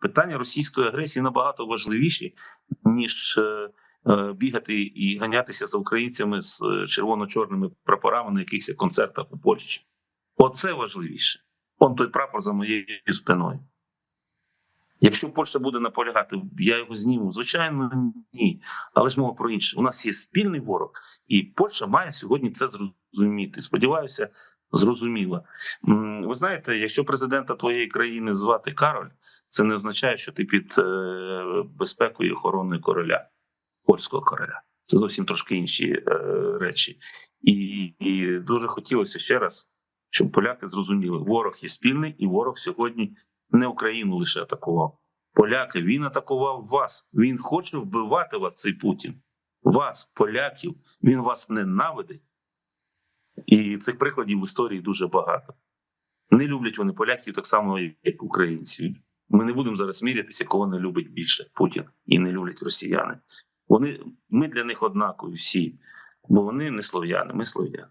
питання російської агресії набагато важливіші, ніж е, е, бігати і ганятися за українцями з е, червоно-чорними прапорами на якихось концертах у Польщі. Оце важливіше. Он той прапор за моєю спиною. Якщо Польща буде наполягати, я його зніму. Звичайно, ні. Але ж мова про інше. У нас є спільний ворог, і Польща має сьогодні це зрозуміти. Сподіваюся, зрозуміла. Ви знаєте, якщо президента твоєї країни звати Кароль, це не означає, що ти під е, безпекою і охороною короля, польського короля. Це зовсім трошки інші е, речі. І, і дуже хотілося ще раз, щоб поляки зрозуміли, ворог є спільний, і ворог сьогодні не Україну лише атакував. Поляки, він атакував вас. Він хоче вбивати вас, цей Путін. Вас, поляків, він вас ненавидить. І цих прикладів в історії дуже багато. Не люблять вони поляків так само, як українців. Ми не будемо зараз мірятися, кого не любить більше Путін і не люблять росіяни. Вони ми для них однакові всі, бо вони не слов'яни, ми слов'яни.